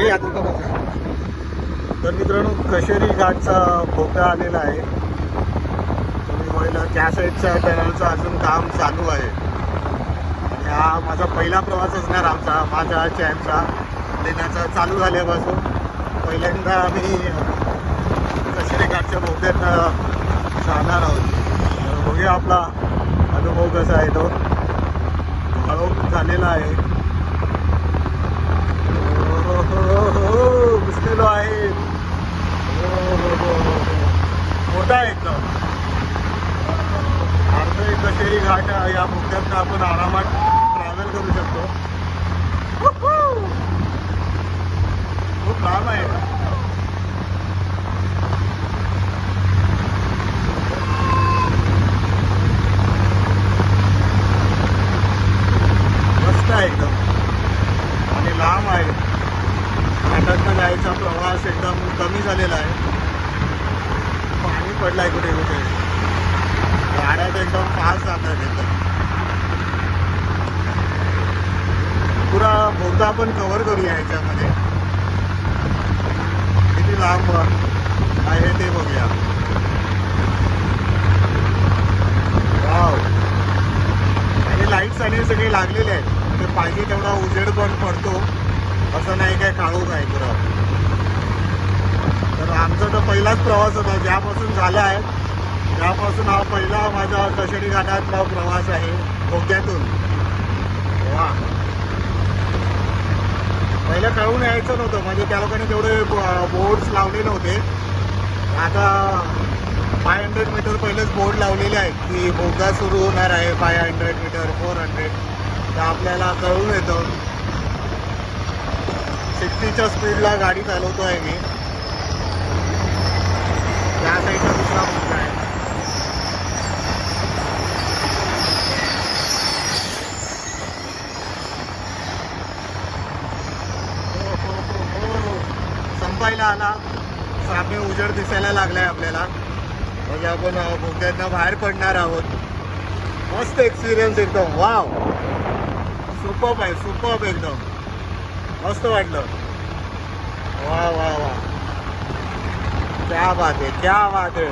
हे तर मित्रांनो कशेरी घाटचा भोका आलेला आहे. तुम्ही पहिला त्या साईडच्या टनलचं अजून काम चालू आहे. आणि हा माझा पहिला प्रवास असणार आमचा माझ्या चॅनचा देण्याचा चालू झाल्यापासून पहिल्यांदा आम्ही कशेरी घाटच्या भोक्यात जाणार आहोत. बघूया आपला अनुभव कसा आहे तो. हळू झालेला आहे हो, हो, हो, घुसलेलो आहे हो, हो, हो, हो. मोठा आहे एकदम अर्ध एक कशेरी घाट या भोक्यातनं आपण आरामात ट्रॅव्हल करू शकतो. खूप लांब आहे. मस्त आहे एकदम. आणि लांब आहे. घाटातनं जायचा प्रवास एकदम कमी झालेला आहे. पडलाय आहे कुठे कुठे? गाड्या तर एकदम फास्ट जातात एकदम पुरा बोगदा आपण कव्हर करूया याच्यामध्ये किती लांब आहे ते बघूया. वाव आणि लाईट्स आणि सगळे लागलेले आहेत. ते पाहिजे तेवढा उजेड पण पडतो. असं नाही काय काळू आहे पुरा. पहिलाच प्रवास होता. ज्यापासून झाला आहे त्यापासून हा पहिला माझा कशेडी घाटातला प्रवास आहे धोक्यातून. वा. पहिलं कळून यायचं नव्हतं. म्हणजे त्या लोकांनी तेवढे बोर्ड्स लावले नव्हते आता फाय हंड्रेड मीटर पहिलेच बोर्ड लावलेले आहेत की बोगदा सुरू होणार आहे five hundred metre four hundred तर आपल्याला कळून येतं. सिक्स्टीच्या स्पीडला गाडी चालवतो आहे मी. त्या साईडचा दुसरा मुद्दा आहे. हो, हो, हो, हो. संपायला आला. सामने उजेड दिसायला लागलाय आपल्याला. म्हणजे आपण अ, बाहेर पडणार आहोत. मस्त एक्सपिरियन्स एकदम. वाव सुपप आहे सुपप एकदम. मस्त वाटलं. वा वा वा क्या बात है क्या बात है।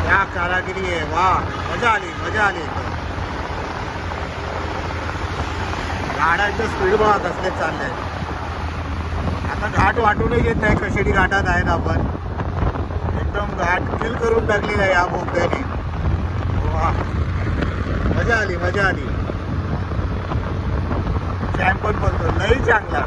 क्या कारागिरी आहे वा मजा आली मजा आली। एकदम स्पीड बघा असले चाललंय आता घाट वाटूनही येत नाही कशेडी घाटात आहेत आपण. एकदम घाट किल करून टाकलेला आहे या बोगद्याने. वा मजा आली मजा आली. चॅम्प पण बनतो लई चांगला.